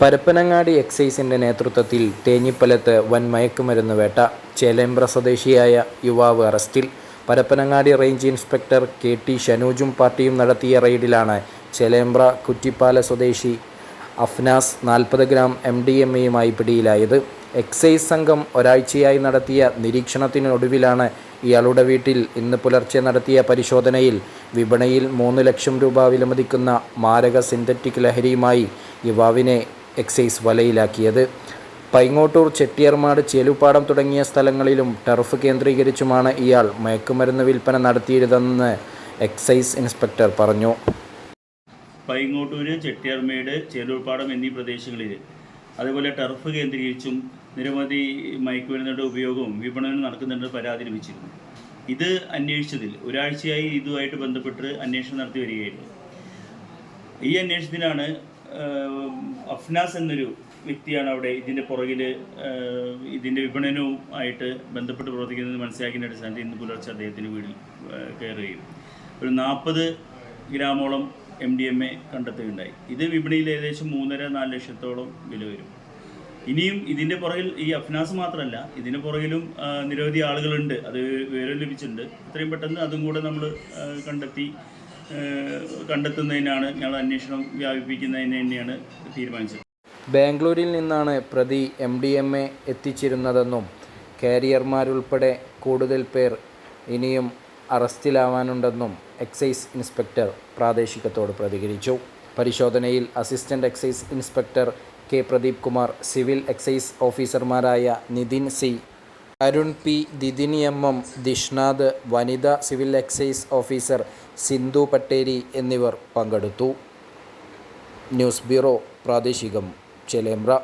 പരപ്പനങ്ങാടി എക്സൈസിന്റെ നേതൃത്വത്തിൽ തേഞ്ഞിപ്പലത്ത് വൻ മയക്കുമരുന്ന് വേട്ട ചേലേമ്പ്ര സ്വദേശിയായ യുവാവ് അറസ്റ്റിൽ. Parappanangadi range inspector K T ഷനൂജും പാർട്ടിയും നടത്തിയ റെയ്ഡിലാണ് ചേലേമ്പ്ര കുറ്റിപ്പാല സ്വദേശി അഫ്നാസ് നാൽപ്പത് ഗ്രാം എം ഡി എം എയുമായി പിടിയിലായത്. എക്സൈസ് സംഘം ഒരാഴ്ചയായി നടത്തിയ നിരീക്ഷണത്തിനൊടുവിലാണ് ഇയാളുടെ വീട്ടിൽ ഇന്ന് പുലർച്ചെ നടത്തിയ പരിശോധനയിൽ വിപണിയിൽ മൂന്ന് ലക്ഷം രൂപ വിലമതിക്കുന്ന മാരക സിന്തറ്റിക് ലഹരിയുമായി യുവാവിനെ എക്സൈസ് വലയിലാക്കിയത്. പൈങ്ങോട്ടൂർ ചെട്ടിയർമാട് ചേലുപ്പാടം തുടങ്ങിയ സ്ഥലങ്ങളിലും ടർഫ് കേന്ദ്രീകരിച്ചുമാണ് ഇയാൾ മയക്കുമരുന്ന് വിൽപ്പന നടത്തിയിരുന്നതെന്ന് എക്സൈസ് ഇൻസ്പെക്ടർ പറഞ്ഞു. പൈങ്ങോട്ടൂര് ചെട്ടിയർമേട് ചേലൂർപ്പാടം എന്നീ പ്രദേശങ്ങളിൽ അതുപോലെ ടർഫ് കേന്ദ്രീകരിച്ചും നിരവധി മയക്കുമരുന്നുകളുടെ ഉപയോഗവും വിപണനവും നടക്കുന്നുണ്ട് പരാതി ലഭിച്ചിരുന്നു. ഇത് അന്വേഷിച്ചതിൽ ഒരാഴ്ചയായി ഇതുമായിട്ട് ബന്ധപ്പെട്ട് അന്വേഷണം നടത്തി വരികയായിരുന്നു. ഈ അന്വേഷണത്തിനാണ് അഫ്നാസ് എന്നൊരു വ്യക്തിയാണ് അവിടെ ഇതിന്റെ പുറകിൽ ഇതിന്റെ വിപണനവും ആയിട്ട് ബന്ധപ്പെട്ട് പ്രവർത്തിക്കുന്നത് മനസ്സിലാക്കിയതിന്റെ അടിസ്ഥാനത്തിൽ ഇന്ന് പുലർച്ചെ അദ്ദേഹത്തിന്റെ വീട്ടിൽ കയറുകയും. ഒരു നാൽപ്പത് ഗ്രാമോളം എം ഡി എം എ കണ്ടെത്തുകയുണ്ടായി. ഇത് വിപണിയിൽ ഏകദേശം മൂന്നര നാല് ലക്ഷത്തോളം വില വരും. ഇനിയും ഇതിന്റെ പുറകിൽ ഈ അഫ്നാസ് മാത്രമല്ല ഇതിന്റെ പുറകിലും നിരവധി ആളുകളുണ്ട്. അത് വിവരം ലഭിച്ചിട്ടുണ്ട്. എത്രയും പെട്ടെന്ന് അതും കൂടെ നമ്മൾ കണ്ടെത്തി കണ്ടെത്തുന്നതിനാണ് ഞങ്ങൾ അന്വേഷണം വ്യാപിപ്പിക്കുന്നതിന് തന്നെയാണ് തീരുമാനിച്ചത്. ബാംഗ്ലൂരിൽ നിന്നാണ് പ്രതി എം ഡി എം എ എത്തിച്ചിരുന്നതെന്നും കാരിയർമാരുൾപ്പെടെ കൂടുതൽ പേർ ഇനിയും അറസ്റ്റിലാവാനുണ്ടെന്നും എക്സൈസ് ഇൻസ്പെക്ടർ പ്രാദേശികത്തോട് പ്രതികരിച്ചു. പരിശോധനയിൽ assistant excise inspector K Pradeep Kumar civil excise ഓഫീസർമാരായ Nithin C Arun P. Didini M. M. Dishnath വനിതാ civil excise officer Sindhu Patteri എന്നിവർ പങ്കെടുത്തു. News bureau Pradeshikam Chelembra.